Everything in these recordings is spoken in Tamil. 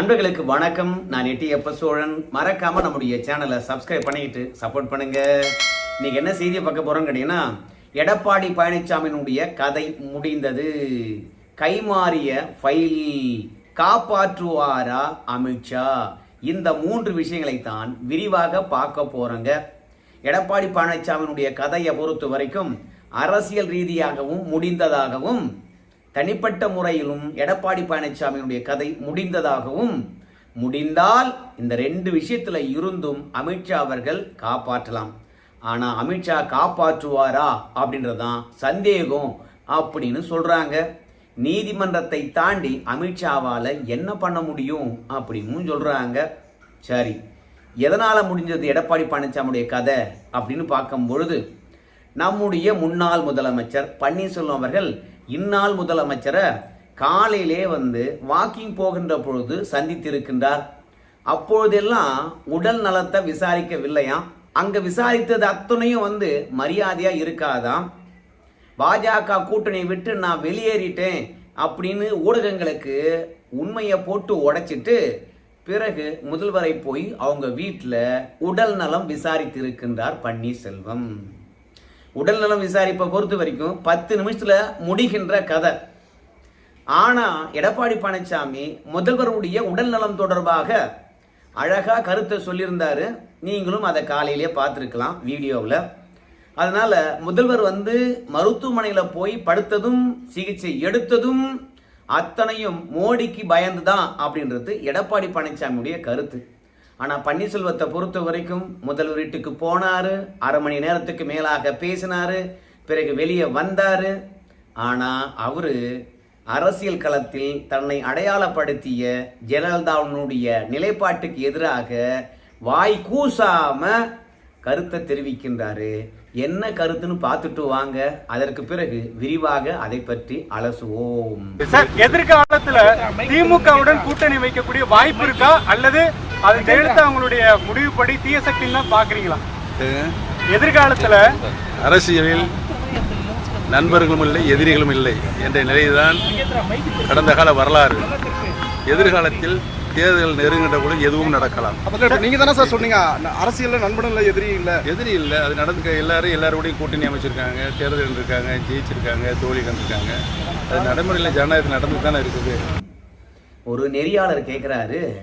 நண்பர்களுக்கு வணக்கம். நான் எட்டி எப்ப சோழன். மறக்காம நம்முடைய சேனலை சப்ஸ்கிரைப் பண்ணிட்டு சப்போர்ட் பண்ணுங்க. இன்னைக்கு என்ன செய்தியை பார்க்க போறோம்னு கேட்டீங்கன்னா எடப்பாடி பழனிசாமியினுடைய கதை முடிந்தது. கைமாறிய ஃபைல் காப்பாற்றுவாரா அமித்ஷா? இந்த மூன்று விஷயங்களை தான் விரிவாக பார்க்க போறோங்க. எடப்பாடி பழனிசாமியினுடைய கதையை பொறுத்த வரைக்கும் அரசியல் ரீதியாகவும் முடிந்ததாகவும் தனிப்பட்ட முறையிலும் எடப்பாடி பழனிசாமியினுடைய கதை முடிந்ததாகவும் முடிந்தால் இந்த ரெண்டு விஷயத்தில் இருந்தும் அமித்ஷா அவர்கள் காப்பாற்றலாம். ஆனால் அமித்ஷா காப்பாற்றுவாரா அப்படின்றதான் சந்தேகம் அப்படின்னு சொல்கிறாங்க நீதிமன்றத்தை தாண்டி அமித்ஷாவால் என்ன பண்ண முடியும் அப்படின்னு சொல்கிறாங்க சரி எதனால் முடிஞ்சது எடப்பாடி பழனிசாமியுடைய கதை அப்படின்னு பார்க்கும் பொழுது நம்முடைய முன்னாள் முதலமைச்சர் பன்னீர்செல்வம் அவர்கள் இந்நாள் முதலமைச்சரை காலையிலே வந்து வாக்கிங் போகின்ற பொழுது சந்தித்திருக்கின்றார். அப்பொழுதெல்லாம் உடல் நலத்தை விசாரிக்கவில்லையாம் அங்கே விசாரித்தது அத்தனையும் வந்து மரியாதையாக இருக்காதாம். பாஜக கூட்டணி விட்டு நான் வெளியேறிட்டேன் அப்படின்னு ஊடகங்களுக்கு உண்மையை போட்டு உடைச்சிட்டு பிறகு முதல்வரை போய் அவங்க வீட்டில் உடல் நலம் விசாரித்திருக்கின்றார் பன்னீர்செல்வம். உடல் நலம் விசாரிப்பை பொறுத்த வரைக்கும் பத்து நிமிஷத்தில் முடிகின்ற கதை. ஆனால் எடப்பாடி பழனிசாமி முதல்வருடைய உடல் நலம் தொடர்பாக அழகாக கருத்தை சொல்லியிருந்தாரு. நீங்களும் அதை காலையிலேயே பார்த்துருக்கலாம் வீடியோவில். அதனால் முதல்வர் வந்து மருத்துவமனையில் போய் படுத்ததும் சிகிச்சை எடுத்ததும் அத்தனையும் மோடிக்கு பயந்துதான் அப்படின்றது எடப்பாடி பழனிசாமியுடைய கருத்து. ஆனால் பன்னீர்செல்வத்தை பொறுத்த வரைக்கும் முதல்வர் வீட்டுக்கு போனாரு அரை மணி நேரத்துக்கு மேலாக பேசினாரு பிறகு வெளியே வந்தார். ஆனால் அவர் அரசியல் களத்தில் தன்னை அடையாளப்படுத்திய ஜெயலலிதாவுடைய நிலைப்பாட்டுக்கு எதிராக வாய் கூசாம கருத்தை தெரிவிக்கின்றாரு. என்ன கருத்துன்னு பார்த்துட்டு வாங்க. அதற்கு பிறகு விரிவாக அதை பற்றி அலசுவோம். சார் எதிர்காலத்துல திமுகவுடன் கூட்டணி வைக்கக்கூடிய வாய்ப்பு இருக்கா? அல்லது அது ஜெயலலிதா அவங்களுடைய முடிவுப்படி தீய சக்தின்னு தான் பாக்குறீங்களா எதிர்காலத்துல அரசியலில் நண்பர்களும் இல்லை எதிரிகளும் இல்லை என்ற நிலைதான் கடந்த கால வரலாறு. எதிர்காலத்தில் தேர்தல் நெருங்கின்ற பொழுது எதுவும் நடக்கலாம். அப்ப நீங்க தானே சார் சொன்னீங்க ந- அரசியல்ல நண்பனும் இல்ல எதிரி இல்ல. எதிரி இல்லை. அது நடந்துக்க எல்லாரும் எல்லாரோடையும் கூட்டணி அமைச்சிருக்காங்க தேர்தல் இருக்காங்க ஜெயிச்சிருக்காங்க தோல்வி கண்டிருக்காங்க. அது நடைமுறையில் ஜனநாயகத்தில் நடந்து தானே இருக்குது. ஒரு நெறியாளர் கேட்குறாரு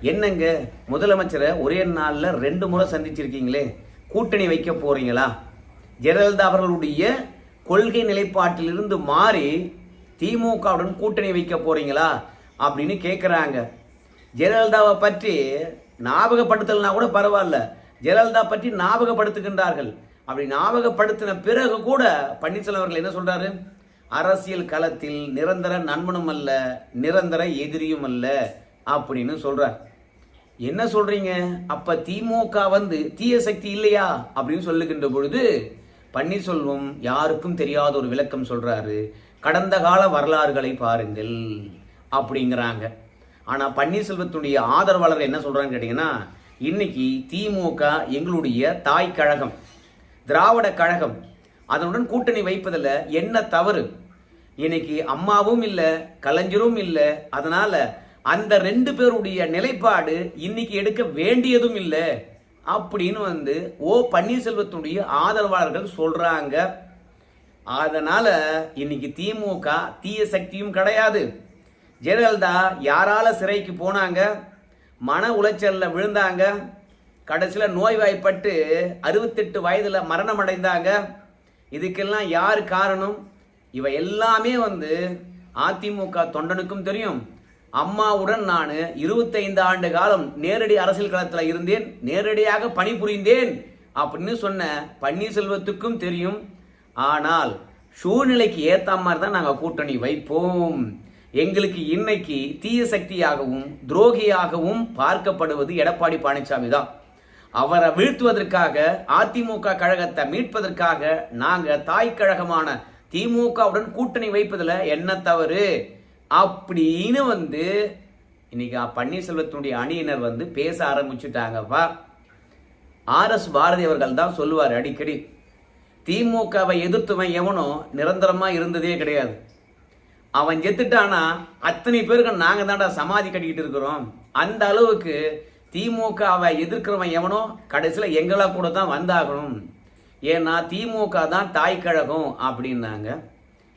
என்னங்க முதலமைச்சரை ஒரே நாளில் ரெண்டு முறை சந்திச்சிருக்கீங்களே கூட்டணி வைக்க போறீங்களா? ஜெயலலிதா அவர்களுடைய கொள்கை நிலைப்பாட்டிலிருந்து மாறி திமுகவுடன் கூட்டணி வைக்க போறீங்களா அப்படின்னு கேட்குறாங்க ஜெயலலிதாவை பற்றி ஞாபகப்படுத்தலைனா கூட பரவாயில்ல. ஜெயலலிதா பற்றி ஞாபகப்படுத்துகின்றார்கள். அப்படி ஞாபகப்படுத்தின பிறகு கூட பன்னீர்செல்வம் அவர்கள் என்ன சொல்றாரு? அரசியல் களத்தில் நிரந்தர நண்பனும் அல்ல நிரந்தர எதிரியும் அல்ல அப்படின்னு சொல்றார். என்ன சொல்றீங்க? அப்ப திமுக வந்து தீய சக்தி இல்லையா? அப்படின்னு சொல்லுகின்ற பொழுது பன்னீர்செல்வம் யாருக்கும் தெரியாத ஒரு விளக்கம் சொல்றாரு. கடந்த கால வரலாறுகளை பாருங்கள் அப்படிங்கிறாங்க. ஆனால் பன்னீர்செல்வத்துடைய ஆதரவாளர் என்ன சொல்கிறான்னு கேட்டிங்கன்னா இன்னைக்கு திமுக எங்களுடைய தாய் கழகம் திராவிட கழகம் அதனுடன் கூட்டணி வைப்பதில் என்ன தவறு? இன்னைக்கு அம்மாவும் இல்லை கலைஞரும் இல்லை அதனால் அந்த ரெண்டு பேருடைய நிலைப்பாடு இன்னைக்கு எடுக்க வேண்டியதும் இல்லை அப்படின்னு வந்து ஓ பன்னீர்செல்வத்துடைய ஆதரவாளர்கள் சொல்கிறாங்க அதனால் இன்னைக்கு திமுக தீய சக்தியும் கிடையாது. ஜெயலலிதா யாரால சிறைக்கு போனாங்க? மன உளைச்சலில் விழுந்தாங்க. கடைசியில் நோய்வாய்ப்பட்டு அறுபத்தெட்டு வயதில் மரணம் அடைந்தாங்க இதுக்கெல்லாம் யார் காரணம்? இவை எல்லாமே வந்து அதிமுக தொண்டனுக்கும் தெரியும். அம்மாவுடன் நான் இருபத்தைந்து ஆண்டு காலம் நேரடி அரசியல் களத்தில் இருந்தேன். நேரடியாக பணிபுரிந்தேன் அப்படின்னு சொன்ன பன்னீர்செல்வத்துக்கும் தெரியும். ஆனால் சூழ்நிலைக்கு ஏற்ற மாதிரி தான் நாங்கள் கூட்டணி வைப்போம். எங்களுக்கு இன்னைக்கு தீய சக்தியாகவும் துரோகியாகவும் பார்க்கப்படுவது எடப்பாடி பழனிசாமி தான். அவரை வீழ்த்துவதற்காக அதிமுக கழகத்தை மீட்பதற்காக நாங்கள் தாய் கழகமான திமுகவுடன் கூட்டணி வைப்பதில் என்ன தவறு? அப்படின்னு வந்து இன்னைக்கு பன்னீர்செல்வத்தினுடைய அணியினர் வந்து பேச ஆரம்பிச்சுட்டாங்கப்பா. ஆர் எஸ் பாரதி அவர்கள் தான் சொல்லுவார் அடிக்கடி திமுகவை எதிர்த்துவன் எவனும் நிரந்தரமாக இருந்ததே கிடையாது. அவன் செத்துட்டானா அத்தனை பேருக்கு நாங்கள் தான்டா சமாதி கட்டிக்கிட்டு இருக்கிறோம். அந்த அளவுக்கு திமுகவை எதிர்க்கிறவன் எவனோ கடைசியில் எங்களா கூட தான் வந்தாகணும். ஏன்னா திமுக தான் தாய் கழகம் அப்படின்னாங்க.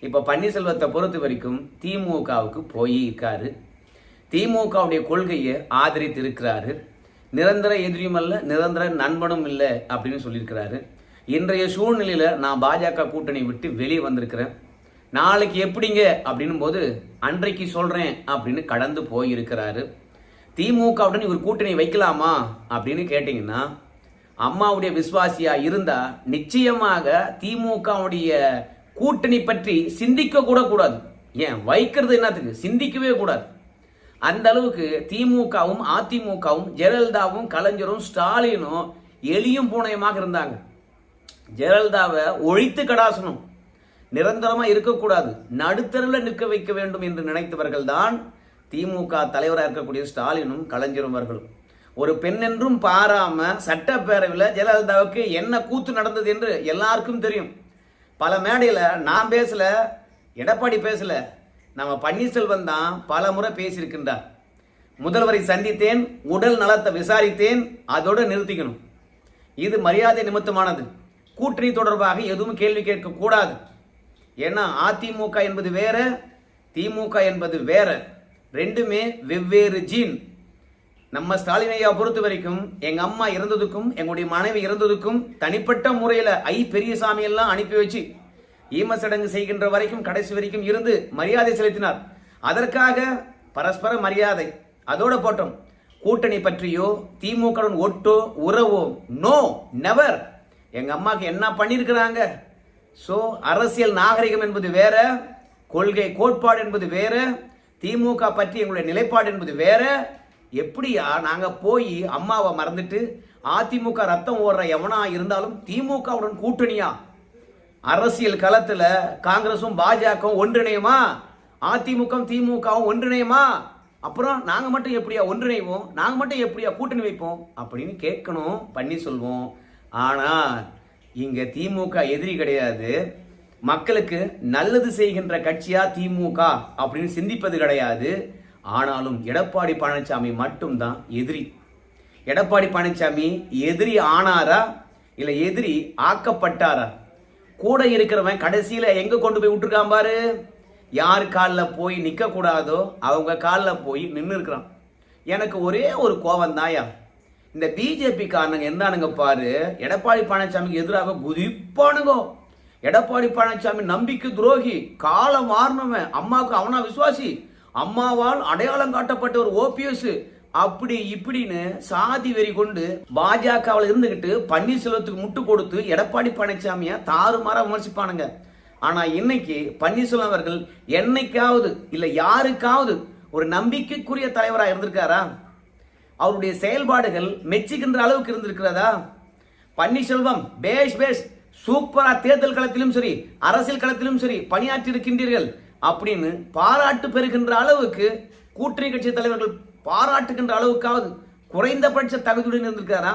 இப்போ பன்னீர்செல்வத்தை பொறுத்த வரைக்கும் திமுகவுக்கு போயிருக்காரு திமுகவுடைய கொள்கையை ஆதரித்து இருக்கிறாரு நிரந்தர எதிரியும் அல்ல நிரந்தர நண்பனும் இல்லை அப்படின்னு சொல்லியிருக்கிறாரு. இன்றைய சூழ்நிலையில் நான் பாஜக கூட்டணி விட்டு வெளியே வந்திருக்கிறேன். நாளைக்கு எப்படிங்க? அப்படின்னும் போது அன்றைக்கு சொல்கிறேன் அப்படின்னு கடந்து போயிருக்கிறாரு. திமுகவுடன் இவர் கூட்டணி வைக்கலாமா? அப்படின்னு கேட்டிங்கன்னா அம்மாவுடைய விசுவாசியாக இருந்தால் நிச்சயமாக திமுகவுடைய கூட்டணி பற்றி சிந்திக்க கூட கூடாது. ஏன்? வைக்கிறது என்னத்துக்கு? சிந்திக்கவே கூடாது. அந்த அளவுக்கு திமுகவும் அதிமுகவும் ஜெயலலிதாவும் கலைஞரும் ஸ்டாலினும் எளியும் பூனையுமாக இருந்தாங்க. ஜெயலலிதாவை ஒழித்து கடாசணும். நிரந்தரமா இருக்கக்கூடாது. நடுத்தருவில் நிற்க வைக்க வேண்டும் என்று நினைத்தவர்கள் தான் திமுக தலைவராக இருக்கக்கூடிய ஸ்டாலினும் கலைஞரும் அவர்களும். ஒரு பெண்ணென்றும் பாராம சட்டப்பேரவையில் ஜெயலலிதாவுக்கு என்ன கூத்து நடந்தது என்று எல்லாருக்கும் தெரியும். பல மேடையில் நான் பேசல எடப்பாடி பேசல. நம்ம பன்னீர்செல்வம் தான் பல முறை பேசியிருக்கின்றார். முதல்வரை சந்தித்தேன் உடல் நலத்தை விசாரித்தேன் அதோடு நிறுத்திக்கணும். இது மரியாதை நிமித்தமானது. கூட்டணி தொடர்பாக எதுவும் கேள்வி கேட்கக்கூடாது. ஏன்னா அதிமுக என்பது வேற திமுக என்பது வேற. ரெண்டுமே வெவ்வேறு ஜீன் நம்ம ஸ்டாலின் ஐயா பொறுத்த வரைக்கும் எங்க அம்மா இறந்ததுக்கும் எங்களுடைய மனைவி இறந்ததுக்கும் தனிப்பட்ட முறையில ஐ பெரியசாமி எல்லாம் அனுப்பி வச்சு ஈம சடங்கு செய்கின்ற வரைக்கும் கடைசி வரைக்கும் இருந்து மரியாதை செலுத்தினார். அதற்காக பரஸ்பர மரியாதை. அதோட போட்டோம். கூட்டணி பற்றியோ திமுகவுடன் ஒட்டோ உறவோ நோ நெவர் எங்க அம்மாக்கு என்ன பண்ணியிருக்கிறாங்க? ஸோ அரசியல் நாகரிகம் என்பது வேற கொள்கை கோட்பாடு என்பது வேற திமுக பற்றி எங்களுடைய நிலைப்பாடு என்பது வேற. எப்படியா நாங்கள் போய் அம்மாவை மறந்துட்டு அதிமுக ரத்தம் ஓடுற எவனா இருந்தாலும் திமுகவுடன் கூட்டணியா? அரசியல் களத்தில் காங்கிரஸும் பாஜகவும் ஒன்றிணையுமா? அதிமுக திமுகவும் ஒன்றிணையுமா? அப்புறம் நாங்கள் மட்டும் எப்படியா ஒன்றிணைவோம்? நாங்கள் மட்டும் எப்படியா கூட்டணி வைப்போம்? அப்படின்னு கேட்கணும் பண்ணி சொல்வோம். ஆனால் இங்க திமுக எதிரி கிடையாது. மக்களுக்கு நல்லது செய்கின்ற கட்சியா திமுக அப்படின்னு சிந்திப்பது கிடையாது. ஆனாலும் எடப்பாடி பழனிசாமி மட்டும்தான் எதிரி. எடப்பாடி பழனிசாமி எதிரி ஆனாரா? இல்லை எதிரி ஆக்கப்பட்டாரா? கூட இருக்கிறவன் கடைசியில் எங்க கொண்டு போய் விட்டுருக்கான் பாரு? யார் காலில் போய் நிற்கக்கூடாதோ அவங்க காலில் போய் நின்று இருக்கிறான் எனக்கு ஒரே ஒரு கோவம் தாயா இந்த பிஜேபி காரணங்க என்னங்க பாரு எடப்பாடி பழனிசாமிக்கு எதிராக குதிப்பானுங்கோ. எடப்பாடி பழனிசாமி நம்பிக்கை துரோகி காலம் மாறினவன் அம்மாவுக்கு அவனா விசுவாசி. அம்மாவால் அடையாளம் காட்டப்பட்ட ஒரு ஓபிஎஸ் அப்படி இப்படின்னு சாதி வெறி கொண்டு பாஜகவில் இருந்துகிட்டு பன்னீர்செல்வத்துக்கு முட்டு கொடுத்து எடப்பாடி பழனிசாமியை தாறுமாறா விமர்சிப்பானுங்க. ஆனா இன்னைக்கு பன்னீர்செல்வம் அவர்கள் என்னைக்காவது இல்ல யாருக்காவது ஒரு நம்பிக்கைக்குரிய தலைவராக இருந்திருக்காரா? அவருடைய செயல்பாடுகள் மெச்சுகின்ற அளவுக்கு இருந்திருக்கிறதா? பன்னீர்செல்வம் பேஷ் பேஷ் சூப்பரா தேர்தல் களத்திலும் சரி அரசியல் களத்திலும் சரி பணியாற்றி இருக்கின்றீர்கள் அப்படின்னு பாராட்டு பெறுகின்ற அளவுக்கு கூட்டணி கட்சி தலைவர்கள் பாராட்டுகின்ற அளவுக்காவது குறைந்தபட்ச தகுதியுடன் இருந்திருக்காரா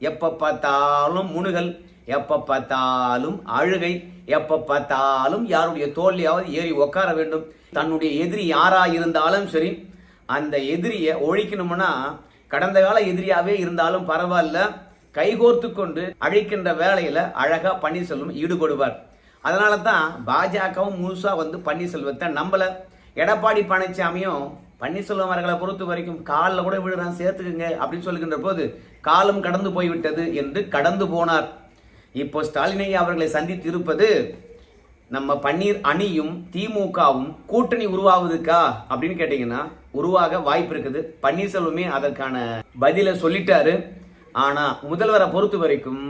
எப்ப பார்த்தாலும் முனுகல் எப்ப பார்த்தாலும் அழுகை எப்ப பார்த்தாலும் யாருடைய தோல்வியாவது ஏறி உட்கார வேண்டும். தன்னுடைய எதிரி யாரா இருந்தாலும் சரி அந்த எதிரியை ஒழிக்கணும்னா கடந்த கால எதிரியாவே இருந்தாலும் பரவாயில்ல. கைகோர்த்து கொண்டு அழிக்கின்ற வேலையில அழகா பன்னீர்செல்வம் ஈடுபடுவார். அதனால தான் பாஜகவும் முழுசா வந்து பன்னீர்செல்வத்தை நம்பல. எடப்பாடி பழனிசாமியும் பன்னீர்செல்வம் அவர்களை பொறுத்த வரைக்கும் காலில் கூட விழுறான் சேர்த்துக்குங்க அப்படின்னு சொல்லுகின்ற போது காலம் கடந்து போய்விட்டது என்று கடந்து போனார். இப்போ ஸ்டாலினை அவர்களை சந்தித்து இருப்பது நம்ம பன்னீர் அணியும் திமுகவும் கூட்டணி உருவாகுதுக்கா அப்படின்னு கேட்டீங்கன்னா உருவாக வாய்ப்பு இருக்குது. பன்னீர்செல்வமே அதற்கான பதிலை சொல்லிட்டாரு. ஆனால் முதல்வரை பொறுத்த வரைக்கும்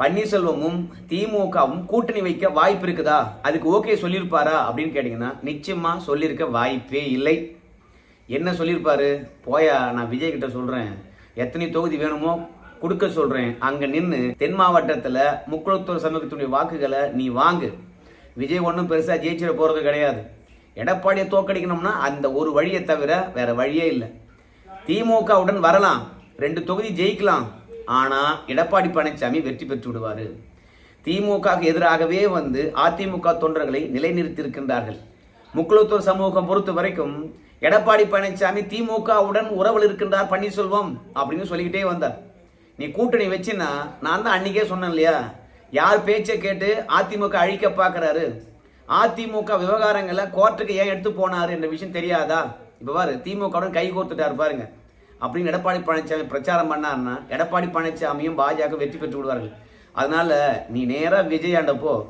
பன்னீர்செல்வமும் திமுகவும் கூட்டணி வைக்க வாய்ப்பு இருக்குதா? அதுக்கு ஓகே சொல்லியிருப்பாரா அப்படின்னு கேட்டிங்கன்னா நிச்சயமாக சொல்லியிருக்க வாய்ப்பே இல்லை. என்ன சொல்லியிருப்பாரு? போயா நான் விஜய் கிட்ட சொல்கிறேன் எத்தனை தொகுதி வேணுமோ கொடுக்க சொல்கிறேன் அங்கே நின்று தென் மாவட்டத்தில் முக்குளத்தூர் சமூகத்தினுடைய வாக்குகளை நீ வாங்கு. விஜய் ஒன்றும் பெருசாக ஜெயிச்சிட போகிறது கிடையாது. எடப்பாடியை தோக்கடிக்கணும்னா அந்த ஒரு வழியை தவிர வேற வழியே இல்லை. திமுகவுடன் வரலாம். ரெண்டு தொகுதி ஜெயிக்கலாம். ஆனால் எடப்பாடி பழனிசாமி வெற்றி பெற்று விடுவார். திமுகவுக்கு எதிராகவே வந்து அதிமுக தொண்டர்களை நிலைநிறுத்தியிருக்கின்றார்கள். முக்குளத்தூர் சமூகம் பொறுத்த வரைக்கும் எடப்பாடி பழனிசாமி திமுகவுடன் உறவில் இருக்கின்றார் பன்னீர்செல்வம் அப்படின்னு சொல்லிக்கிட்டே வந்தார். நீ கூட்டணி வச்சின்னா நான் தான் அன்னைக்கே சொன்னேன் இல்லையா? யார் பேச்சை கேட்டு அதிமுக அழிக்க பார்க்குறாரு? அதிமுக விவகாரங்களை கோர்ட்டுக்கு ஏன் எடுத்து போனார் என்ற விஷயம் தெரியாதா? இப்போ பாரு திமுகவுடன் கை கோர்த்துட்டாரு பாருங்க. அப்படின்னு எடப்பாடி பழனிசாமி பிரச்சாரம் பண்ணாருன்னா எடப்பாடி பழனிசாமியும் பாஜக வெற்றி பெற்று விடுவார்கள். அதனால நீ நேராக விஜய் ஆண்டப்போ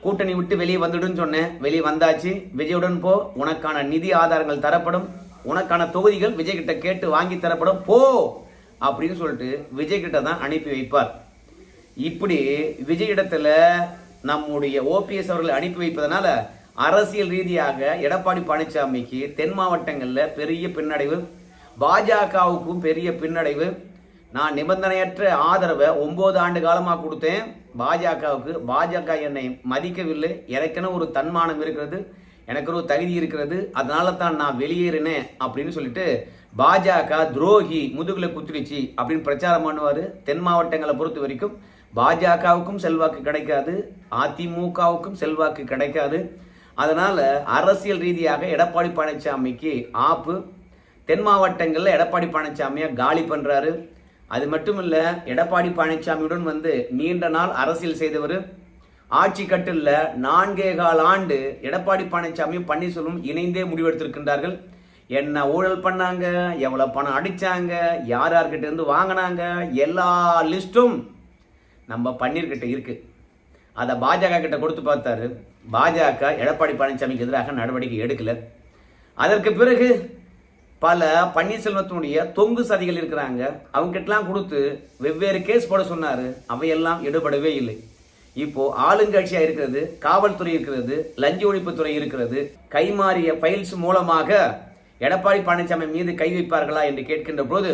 கூட்டணி விட்டு வெளியே வந்துடுன்னு சொன்னேன். வெளியே வந்தாச்சு. விஜயுடன் போ. உனக்கான நிதி ஆதாரங்கள் தரப்படும். உனக்கான தொகுதிகள் விஜய் கிட்ட கேட்டு வாங்கி தரப்படும். போ! அப்படின்னு சொல்லிட்டு விஜய் கிட்ட தான் அனுப்பி வைப்பார். இப்படி விஜய் இடத்துல நம்முடைய ஓபிஎஸ் அவர்களை அனுப்பி வைப்பதனால அரசியல் ரீதியாக எடப்பாடி பழனிசாமிக்கு தென் மாவட்டங்களில் பெரிய பின்னடைவு பாஜகவுக்கும் பெரிய பின்னடைவு. நான் நிபந்தனையற்ற ஆதரவை ஒம்பது ஆண்டு காலமாக கொடுத்தேன். பாஜகவுக்கு பாஜக என்னை மதிக்கவில்லை. எனக்கென ஒரு தன்மானம் இருக்கிறது. எனக்கு ஒரு தகுதி இருக்கிறது. அதனால தான் நான் வெளியேறினேன் அப்படின்னு சொல்லிட்டு பாஜக துரோகி முதுகில் குத்திடுச்சு அப்படின்னு பிரச்சாரம் பண்ணுவார் தென் மாவட்டங்களை பொறுத்த வரைக்கும். பாஜகவுக்கும் செல்வாக்கு கிடைக்காது அதிமுகவுக்கும் செல்வாக்கு கிடைக்காது. அதனால் அரசியல் ரீதியாக எடப்பாடி பழனிசாமிக்கு ஆப்பு. தென் மாவட்டங்களில் எடப்பாடி பழனிசாமியை காலி பண்ணுறாரு அது மட்டும் இல்லை எடப்பாடி பழனிசாமியுடன் வந்து நீண்ட நாள் அரசியல் செய்தவர். ஆட்சி கட்டில் நான்கே கால் ஆண்டு எடப்பாடி பழனிசாமியும் பன்னீர்செல்வம் இணைந்தே முடிவெடுத்திருக்கின்றார்கள். என்ன ஊழல் பண்ணாங்க எவ்வளோ பணம் அடித்தாங்க யார் யார்கிட்ட இருந்து வாங்கினாங்க எல்லா லிஸ்ட்டும் நம்ம பன்னீர்கிட்ட இருக்கு. அதை பாஜக கிட்ட கொடுத்து பார்த்தாரு. பாஜக எடப்பாடி பழனிசாமிக்கு எதிராக நடவடிக்கை எடுக்கலை. அதற்கு பிறகு பல பன்னீர்செல்வத்தினுடைய தொங்கு சதிகள் இருக்கிறாங்க. அவங்ககிட்டலாம் கொடுத்து வெவ்வேறு கேஸ் போட சொன்னார். அவையெல்லாம் எடுபடவே இல்லை. இப்போ ஆளுங்கட்சியாக இருக்கிறது காவல்துறை இருக்கிறது லஞ்ச ஒழிப்புத்துறை இருக்கிறது கைமாறிய ஃபைல்ஸ் மூலமாக எடப்பாடி பழனிசாமி மீது கை வைப்பார்களா என்று கேட்கின்ற போது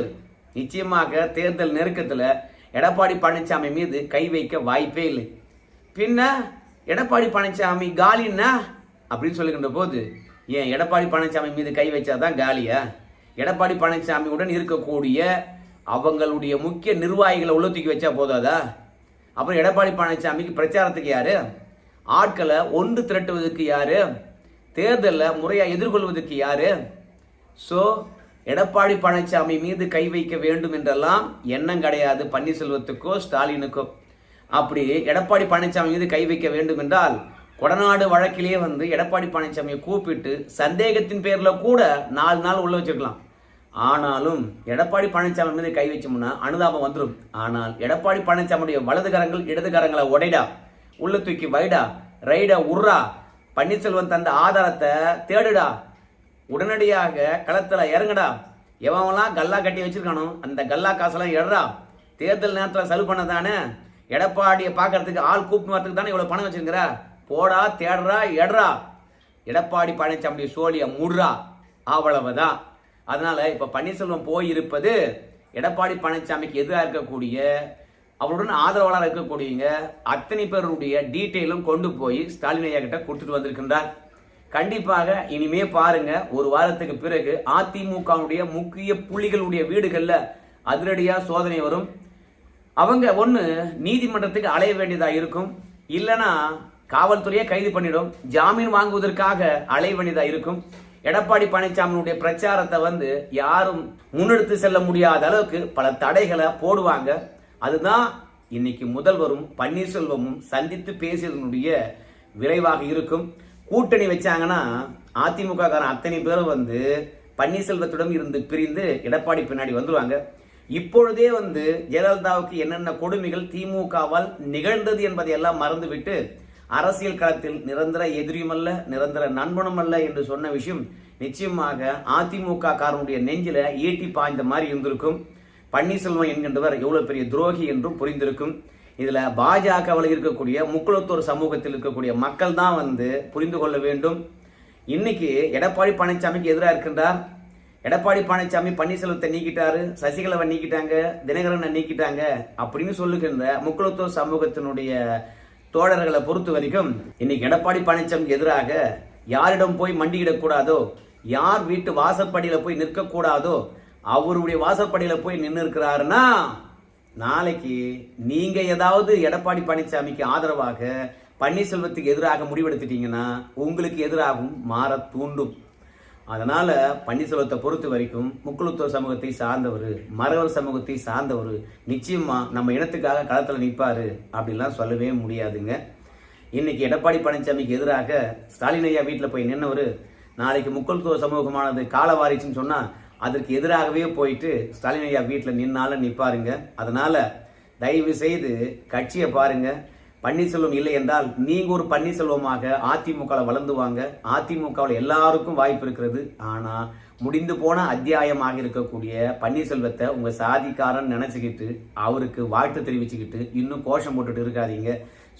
நிச்சயமாக தேர்தல் நெருக்கத்தில் எடப்பாடி பழனிசாமி மீது கை வைக்க வாய்ப்பே இல்லை. பின்ன எடப்பாடி பழனிசாமி காலின்னா அப்படின்னு சொல்லுகின்ற போது ஏன் எடப்பாடி பழனிசாமி மீது கை வச்சாதான் காலியா? எடப்பாடி பழனிசாமியுடன் இருக்கக்கூடிய அவங்களுடைய முக்கிய நிர்வாகிகளை உள்ள தூக்கி வச்சா போதாதா? அப்புறம் எடப்பாடி பழனிசாமிக்கு பிரச்சாரத்துக்கு யாரு? ஆட்களை ஒன்று திரட்டுவதற்கு யாரு? தேர்தலில் முறையாக எதிர்கொள்வதற்கு யாரு? ஸோ எடப்பாடி பழனிசாமி மீது கை வைக்க வேண்டும் என்றெல்லாம் எண்ணம் கிடையாது. பன்னீர்செல்வத்துக்கோ ஸ்டாலினுக்கோ. அப்படி எடப்பாடி பழனிசாமி மீது கை வைக்க வேண்டும் என்றால் கொடநாடு வழக்கிலேயே வந்து எடப்பாடி பழனிசாமியை கூப்பிட்டு சந்தேகத்தின் பேரில் கூட நாலு நாள் உள்ள வச்சிருக்கலாம். ஆனாலும் எடப்பாடி பழனிசாமி மீது கை வச்சோம்னா அனுதாபம் வந்துடும் ஆனால் எடப்பாடி பழனிசாமியுடைய வலது கரங்கள் இடது கரங்களை உடைடா உள்ள தூக்கி வைடா ரைடா உர்ரா பன்னீர்செல்வம் தந்த ஆதாரத்தை தேடுடா உடனடியாக களத்தில் இறங்குடா. எவன்லாம் கல்லா கட்டி வச்சிருக்கானோ அந்த கல்லா காசெல்லாம் எடுறா. தேர்தல் நேரத்தில் செலவு பண்ணதானே? எடப்பாடியை பார்க்கறதுக்கு ஆள் கூப்பிட்டு வரதுக்கு தானே இவ்வளோ பணம் வச்சிருக்கிற? போடா தேடுறா எடுறா. எடப்பாடி பழனிசாமி சோழியை முடுறா. அவ்வளவுதான். அதனால் இப்போ பன்னீர்செல்வம் போயிருப்பது எடப்பாடி பழனிசாமிக்கு எதிராக இருக்கக்கூடிய அவருடன் ஆதரவாளர் இருக்கக்கூடியவங்க அத்தனை பேருடைய டீட்டெயிலும் கொண்டு போய் ஸ்டாலின் ஐயா கிட்ட கொடுத்துட்டு வந்திருக்கின்றார். கண்டிப்பாக இனிமே பாருங்க ஒரு வாரத்துக்கு பிறகு அதிமுகவுடைய முக்கிய புள்ளிகளுடைய வீடுகளில் அதிரடியாக சோதனை வரும். அவங்க ஒன்று நீதிமன்றத்துக்கு அலைய வேண்டியதாக இருக்கும். இல்லைன்னா காவல்துறையை கைது பண்ணிடும். ஜாமீன் வாங்குவதற்காக அலைய வேண்டியதாக இருக்கும். எடப்பாடி பழனிசாமியுடைய பிரச்சாரத்தை வந்து யாரும் முன்னெடுத்து செல்ல முடியாத அளவுக்கு பல தடைகளை போடுவாங்க. அதுதான் இன்னைக்கு முதல்வரும் பன்னீர்செல்வமும் சந்தித்து பேசியதனுடைய விளைவாக இருக்கும். கூட்டணி வச்சாங்கன்னா அதிமுக காரன் அத்தனை பேரும் வந்து பன்னீர்செல்வத்திடம் இருந்து பிரிந்து எடப்பாடி பின்னாடி வந்துருவாங்க. இப்பொழுதே வந்து ஜெயலலிதாவுக்கு என்னென்ன கொடுமைகள் திமுகவால் நிகழ்ந்தது என்பதை எல்லாம் மறந்துவிட்டு அரசியல் களத்தில் நிரந்தர எதிரியுமல்ல நிரந்தர நண்பனும் அல்ல என்று சொன்ன விஷயம் நிச்சயமாக அதிமுக காரனுடைய நெஞ்சில ஈட்டி பாய்ந்த மாதிரி இருந்திருக்கும். பன்னீர்செல்வம் என்கின்றவர் எவ்வளவு பெரிய துரோகி என்றும் புரிந்திருக்கும். இதில் பாஜகவில் இருக்கக்கூடிய முக்குளத்தூர் சமூகத்தில் இருக்கக்கூடிய மக்கள் தான் வந்து புரிந்து கொள்ள வேண்டும். இன்னைக்கு எடப்பாடி பழனிசாமிக்கு எதிராக இருக்கின்றார். எடப்பாடி பழனிசாமி பன்னீர்செல்வத்தை நீக்கிட்டாரு சசிகலாவை நீக்கிட்டாங்க தினகரனை நீக்கிட்டாங்க அப்படின்னு சொல்லுகின்ற முக்குளத்தூர் சமூகத்தினுடைய தோழர்களை பொறுத்த வரைக்கும் இன்னைக்கு எடப்பாடி பழனிசாமிக்கு எதிராக யாரிடம் போய் மண்டியிடக்கூடாதோ யார் வீட்டு வாசப்படியில் போய் நிற்கக்கூடாதோ அவருடைய வாசப்படியில் போய் நின்று இருக்கிறாருன்னா நாளைக்கு நீங்க ஏதாவது எடப்பாடி பழனிசாமிக்கு ஆதரவாக பன்னீர்செல்வத்துக்கு எதிராக முடிவெடுத்துட்டீங்கன்னா உங்களுக்கு எதிராகவும் மாற தூண்டும். அதனால பன்னீர்செல்வத்தை பொறுத்த வரைக்கும் முக்குழுத்துவ சமூகத்தை சார்ந்தவர் மறவர் சமூகத்தை சார்ந்தவர் நிச்சயமா நம்ம இனத்துக்காக களத்தில் நிற்பாரு அப்படிலாம் சொல்லவே முடியாதுங்க. இன்னைக்கு எடப்பாடி பழனிசாமிக்கு எதிராக ஸ்டாலின் ஐயா வீட்டில் போய் நின்னவர் நாளைக்கு முக்குழுத்துவ சமூகமானது காலவாரிச்சுன்னு சொன்னால் அதற்கு எதிராகவே போயிட்டு ஸ்டாலின் ஐயா வீட்டில் நின்னாலும் நிற்பாருங்க அதனால் தயவு செய்து கட்சியை பாருங்கள் பன்னீர்செல்வம் இல்லை என்றால் நீங்கள் ஒரு பன்னீர்செல்வமாக அதிமுகவில் வளர்ந்து வாங்க. அதிமுகவில் எல்லாருக்கும் வாய்ப்பு இருக்கிறது. ஆனால் முடிந்து போன அத்தியாயமாக இருக்கக்கூடிய பன்னீர்செல்வத்தை உங்கள் சாதிக்காரன் நினச்சிக்கிட்டு அவருக்கு வாழ்த்து தெரிவிச்சுக்கிட்டு இன்னும் கோஷம் போட்டுட்டு இருக்காதீங்க.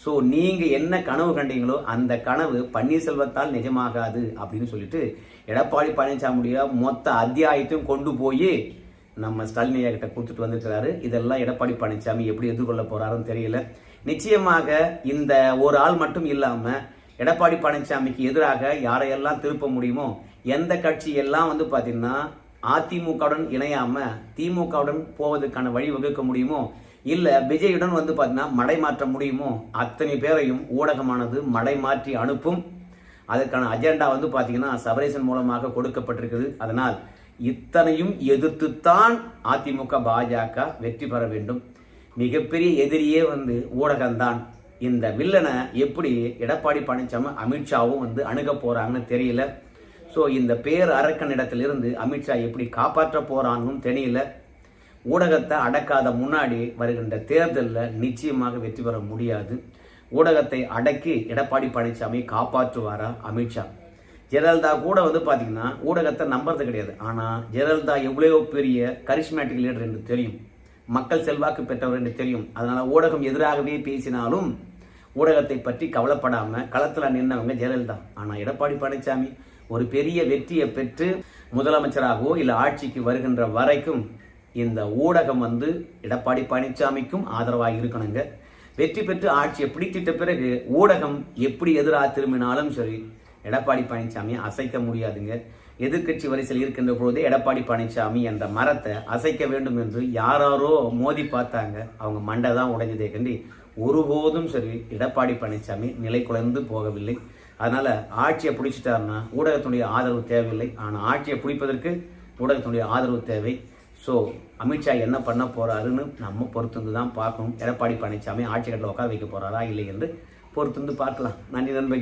ஸோ நீங்கள் என்ன கனவு கண்டீங்களோ அந்த கனவு பன்னீர்செல்வத்தால் நிஜமாகாது அப்படின்னு சொல்லிட்டு எடப்பாடி பழனிசாமியுடைய மொத்த அத்தியாயத்தையும் கொண்டு போய் நம்ம ஸ்டாலின் ஐயா கிட்ட கொடுத்துட்டு வந்திருக்கிறாரு. இதெல்லாம் எடப்பாடி பழனிசாமி எப்படி எதிர்கொள்ள போறாருன்னு தெரியல. நிச்சயமாக இந்த ஒரு ஆள் மட்டும் இல்லாம எடப்பாடி பழனிசாமிக்கு எதிராக யாரையெல்லாம் திருப்ப முடியுமோ எந்த கட்சி எல்லாம் வந்து பார்த்தீங்கன்னா அதிமுகவுடன் இணையாம திமுகவுடன் போவதற்கான வழி வகுக்க முடியுமோ இல்லை விஜயுடன் வந்து பார்த்தீங்கன்னா மடை மாற்ற முடியுமோ அத்தனை பேரையும் ஊடகமானது மடை மாற்றி அனுப்பும். அதற்கான அஜெண்டா வந்து பார்த்தீங்கன்னா சபரேசன் மூலமாக கொடுக்கப்பட்டிருக்குது. அதனால் இத்தனையும் எதிர்த்துத்தான் அதிமுக பாஜக வெற்றி பெற வேண்டும். மிகப்பெரிய எதிரியே வந்து ஊடகம்தான். இந்த வில்லனை எப்படி எடப்பாடி பழனிசாமி அமித்ஷாவும் வந்து அணுக போகிறாங்கன்னு தெரியல. ஸோ இந்த பேர் அரக்கனிடத்திலிருந்து அமித்ஷா எப்படி காப்பாற்ற போகிறாங்கன்னு தெரியல. ஊடகத்தை அடக்காத முன்னாடி வருகின்ற தேர்தலில் நிச்சயமாக வெற்றி பெற முடியாது. ஊடகத்தை அடக்கி எடப்பாடி பழனிசாமி காப்பாற்றுவாரா அமித்ஷா? ஜெயலலிதா கூட வந்து பார்த்தீங்கன்னா ஊடகத்தை நம்புறது கிடையாது. ஆனால் ஜெயலலிதா எவ்வளோ பெரிய கரிஷ்மேட்டிக் லீடர் என்று தெரியும். மக்கள் செல்வாக்கு பெற்றவர் என்று தெரியும். அதனால் ஊடகம் எதிராகவே பேசினாலும் ஊடகத்தை பற்றி கவலைப்படாமல் களத்தில் நின்றவங்க ஜெயலலிதா. ஆனால் எடப்பாடி பழனிசாமி ஒரு பெரிய வெற்றியை பெற்று முதலமைச்சராகவோ இல்லை ஆட்சிக்கு வருகின்ற வரைக்கும் இந்த ஊடகம் வந்து எடப்பாடி பழனிசாமிக்கும் ஆதரவாக இருக்கணுங்க. வெற்றி பெற்று ஆட்சியை பிடித்திட்ட பிறகு ஊடகம் எப்படி எதிராக திரும்பினாலும் சரி எடப்பாடி பழனிசாமி அசைக்க முடியாதுங்க. எதிர்க்கட்சி வரிசையில் இருக்கின்ற பொழுது எடப்பாடி பழனிசாமி என்ற மரத்தை அசைக்க வேண்டும் என்று யாராரோ மோதி பார்த்தாங்க. அவங்க மண்டை தான் உடைஞ்சதே கண்டி. ஒருபோதும் சரி எடப்பாடி பழனிசாமி நிலை குலைந்து போகவில்லை. அதனால் ஆட்சியை பிடிச்சிட்டாருன்னா ஊடகத்தினுடைய ஆதரவு தேவையில்லை. ஆனால் ஆட்சியை பிடிப்பதற்கு ஊடகத்தினுடைய ஆதரவு தேவை. ஸோ அமித்ஷா என்ன பண்ண போகிறாருன்னு நம்ம பொறுத்திருந்து தான் பார்க்கணும். எடப்பாடி பழனிசாமி ஆட்சி கட்டில் உட்கார வைக்க போகிறாரா இல்லை என்று பொறுத்திருந்து பார்க்கலாம். நன்றி நண்பர்கள்.